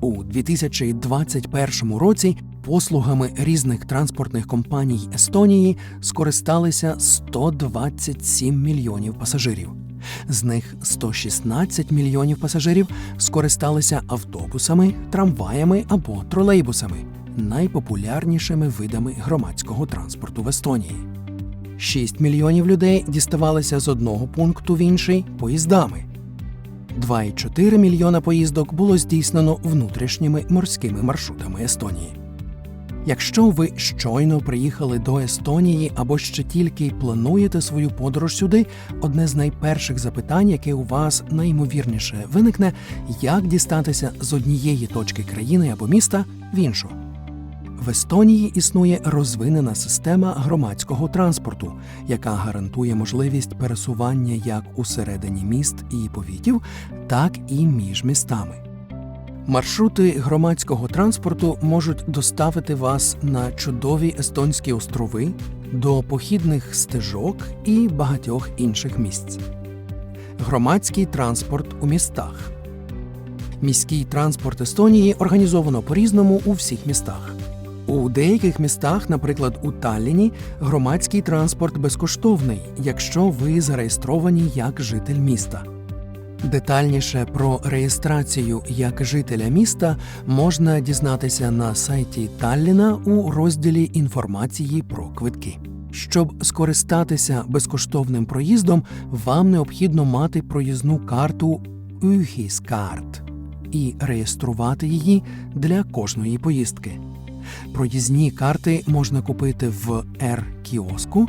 У 2021 році послугами різних транспортних компаній Естонії скористалися 127 мільйонів пасажирів. З них 116 мільйонів пасажирів скористалися автобусами, трамваями або тролейбусами, найпопулярнішими видами громадського транспорту в Естонії. 6 мільйонів людей діставалися з одного пункту в інший поїздами. 2,4 мільйона поїздок було здійснено внутрішніми морськими маршрутами Естонії. Якщо ви щойно приїхали до Естонії або ще тільки плануєте свою подорож сюди, одне з найперших запитань, яке у вас найімовірніше виникне, як дістатися з однієї точки країни або міста в іншу. В Естонії існує розвинена система громадського транспорту, яка гарантує можливість пересування як усередині міст і повітів, так і між містами. Маршрути громадського транспорту можуть доставити вас на чудові естонські острови, до похідних стежок і багатьох інших місць. Громадський транспорт у містах. Міський транспорт Естонії організовано по-різному у всіх містах. У деяких містах, наприклад, у Талліні, громадський транспорт безкоштовний, якщо ви зареєстровані як житель міста. Детальніше про реєстрацію як жителя міста можна дізнатися на сайті Талліна у розділі інформації про квитки. Щоб скористатися безкоштовним проїздом, вам необхідно мати проїзну карту Yghiskart і реєструвати її для кожної поїздки. Проїзні карти можна купити в Р-кіоску,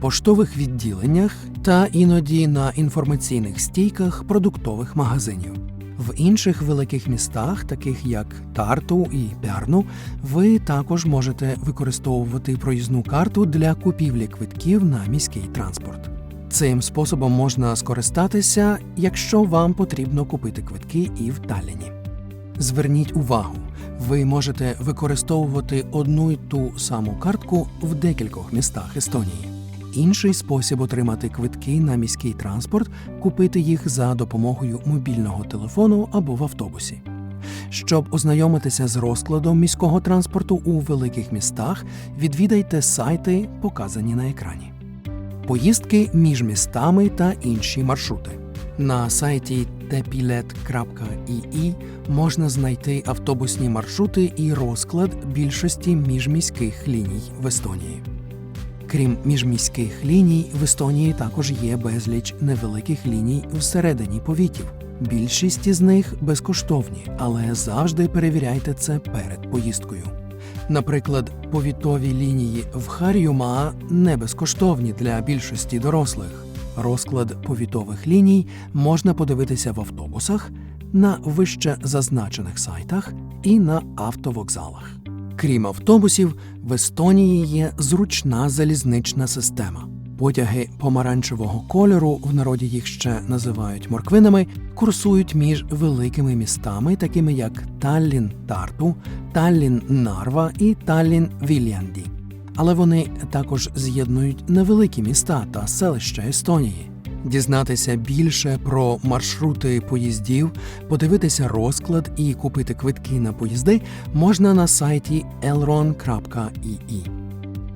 поштових відділеннях та іноді на інформаційних стійках продуктових магазинів. В інших великих містах, таких як Тарту і Пярну, ви також можете використовувати проїзну карту для купівлі квитків на міський транспорт. Цим способом можна скористатися, якщо вам потрібно купити квитки і в Талліні. Зверніть увагу, ви можете використовувати одну й ту саму картку в декількох містах Естонії. Інший спосіб отримати квитки на міський транспорт купити їх за допомогою мобільного телефону або в автобусі. Щоб ознайомитися з розкладом міського транспорту у великих містах, відвідайте сайти, показані на екрані. Поїздки між містами та інші маршрути. На сайті tepilet.ii можна знайти автобусні маршрути і розклад більшості міжміських ліній в Естонії. Крім міжміських ліній, в Естонії також є безліч невеликих ліній всередині повітів. Більшість із них безкоштовні, але завжди перевіряйте це перед поїздкою. Наприклад, повітові лінії в Хар'юма не безкоштовні для більшості дорослих. Розклад повітових ліній можна подивитися в автобусах, на вище зазначених сайтах і на автовокзалах. Крім автобусів, в Естонії є зручна залізнична система. Потяги помаранчевого кольору, в народі їх ще називають морквинами, курсують між великими містами, такими як Таллін Тарту, Таллін Нарва і Таллін Вільянді. Але вони також з'єднують невеликі міста та селища Естонії. Дізнатися більше про маршрути поїздів, подивитися розклад і купити квитки на поїзди можна на сайті elron.ii.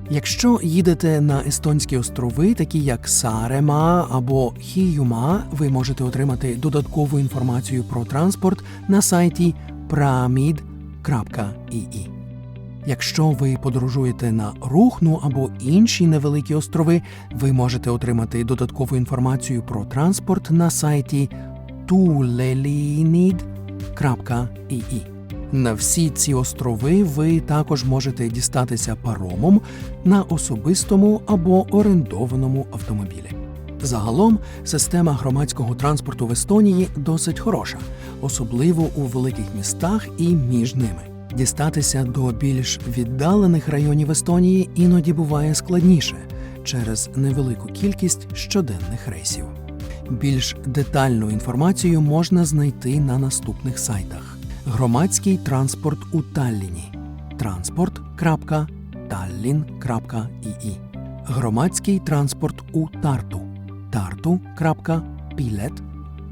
Якщо їдете на естонські острови, такі як Сарема або Хіюма, ви можете отримати додаткову інформацію про транспорт на сайті pramid.ii. Якщо ви подорожуєте на Рухну або інші невеликі острови, ви можете отримати додаткову інформацію про транспорт на сайті tulelinid.ii. На всі ці острови ви також можете дістатися паромом на особистому або орендованому автомобілі. Загалом система громадського транспорту в Естонії досить хороша, особливо у великих містах і між ними. Дістатися до більш віддалених районів Естонії іноді буває складніше через невелику кількість щоденних рейсів. Більш детальну інформацію можна знайти на наступних сайтах: Громадський транспорт у Талліні. transport.tallinn.ii Громадський транспорт у Тарту. tartu.pilet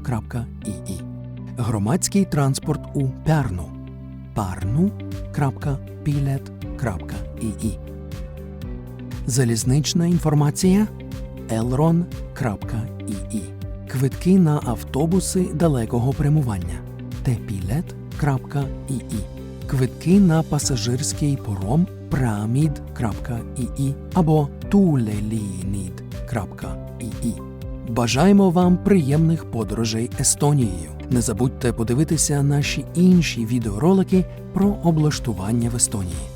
parnu.ii. Громадський транспорт у Пярну parnu.bilet.ii. Залізнична інформація elron.ii. Квитки на автобуси далекого прямування tpilet.ii. Квитки на пасажирський паром pramid.ii або tulelinid.ii. Бажаємо вам приємних подорожей Естонією. Не забудьте подивитися наші інші відеоролики про облаштування в Естонії.